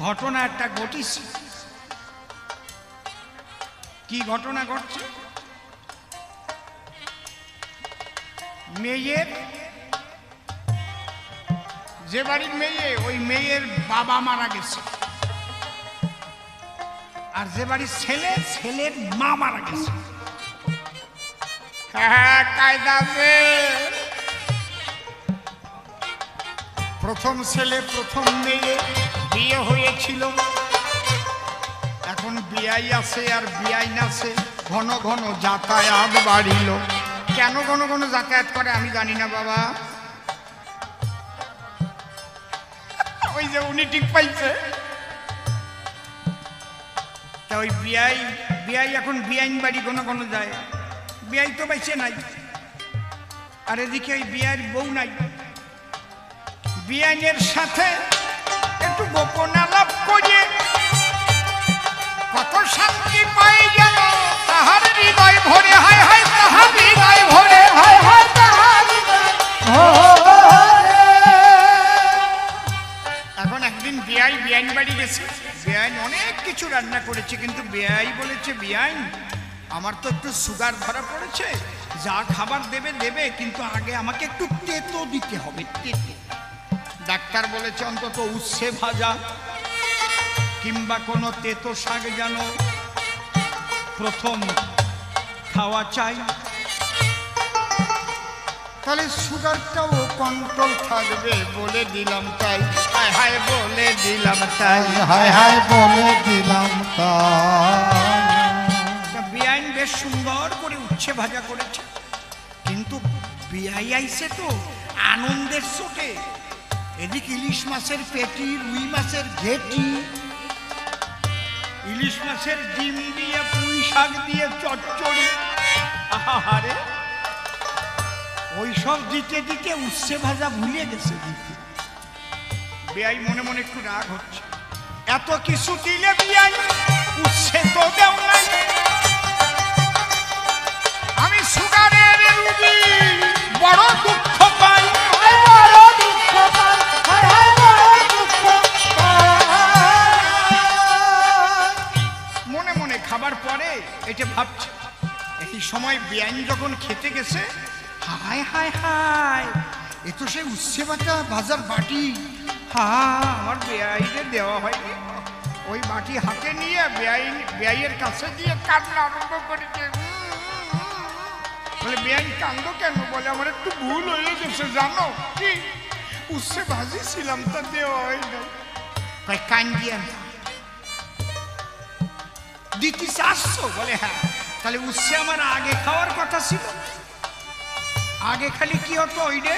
ঘটনা একটা ঘটিছে। কি ঘটনা ঘটছে? মেয়ের, যে বাড়ির মেয়ে, ওই মেয়ের বাবা মারা গেছে। আর যে বাড়ির ছেলে, ছেলের মা মারা গেছে। হ্যাঁ কায়দা আছে। প্রথম ছেলে, প্রথম মেয়ে, বিয়ে হয়েছিল। এখন বিয়াই আছে আর বিয়াই আছে, ঘন ঘন যাতায়াত বাড়িল। কেন ঘন ঘন যাতায়াত করে আমি জানি না বাবা। ওই যে উনি ঠিক পাইছে। তা ওই বিয়াই বিয়াই এখন বিয়াইন বাড়ি ঘন ঘন যায়। বিয়াই তো পাইছে নাই। আর এদিকে ওই বিয়ার বউ নাই। বিয়াইনের সাথে একটু গোপন আলাপ করে কত শান্তি পাই যেন তাহার হৃদয় ভরে, হায় হায়, তাহার হৃদয় ভরে, হায় হায়, তাহার এখন একদিন বিয়াই বিয়াইন বাড়ি গেছে। বিয়াইন অনেক কিছু রান্না করেছে, কিন্তু বিয়াই বলেছে, বিয়াইন, আমার তো একটু সুগার ধরা পড়েছে, যা খাবার দেবে দেবে, কিন্তু আগে আমাকে একটু তেতো দিতে হবে, তেতো। ডাক্তার বলেছে অন্তত উচ্ছে ভাজা কিংবা কোনো তেতো শাক যেন প্রথম খাওয়া চাই। তাহলে সুগারটাও কন্ট্রোল থাকবে বলে দিলাম তাই। হায় হায় বলে দিলাম তাই। হায় হায় বলে দিলাম তাই। বেআইন বেশ সুন্দর করে উচ্ছে ভাজা করেছে কিন্তু বেআই আইছে তো আনন্দের চোটে এদিকে ইলিশ মাছের পেটি, রুই মাছের ঘেটি। ইলিশ মাছের ডিম দিয়ে পুঁই শাক দিয়ে চচ্চড়ি। আহারে ওই সব দিতে দিতে উচ্ছে ভাজা ভুলে গেছে দিতে বেআই মনে মনে একটু রাগ হচ্ছে। এত কিছু দিলে বিয়াই উচ্ছে তো খাবার পরে এটা ভাবছে। এই সময় বেআইন যখন খেতে গেছে, হায় হায় হায়, এ তো সেই উচ্ছে বাটা ভাজার বাটি। হা আমার বেআইনে দেওয়া হয়নি। ওই বাটি হাতে নিয়ে বেআইন বেআইয়ের কাছে দিয়ে কান্না আরম্ভ করেছে। বলে বেআইন কান্দ কেন? বলে, আমার একটু ভুল হয়ে গেছে, জানো কি? উচ্ছে ভাজিছিলাম, তা দেওয়া হয় না কয় কান্দিয়া না দিতে চাচ্ছো বলে হ্যাঁ। তাহলে উচ্ছে আমার আগে খাওয়ার কথা ছিল। আগে খালি কি হতো ওইটা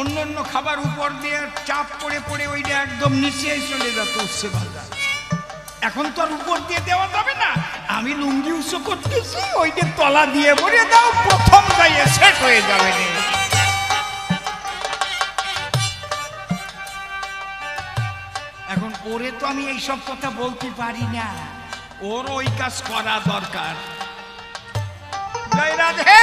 অন্য অন্য খাবার উপর দিয়ে চাপ পড়ে পড়ে ওইটা একদম নিচে চলে যেত উচ্ছে ভাজা এখন তো আর উপর দিয়ে দেওয়া যাবে না। আমি লুঙ্গি উঁচু করতেছি ওইটা তলা দিয়ে ভরে দাও, প্রথম গাইয়ে শেষ হয়ে যাবে। এখন ওরে তো আমি এইসব কথা বলতে পারি না। ওর ওই কাজ করা দরকার। জয় রাধে।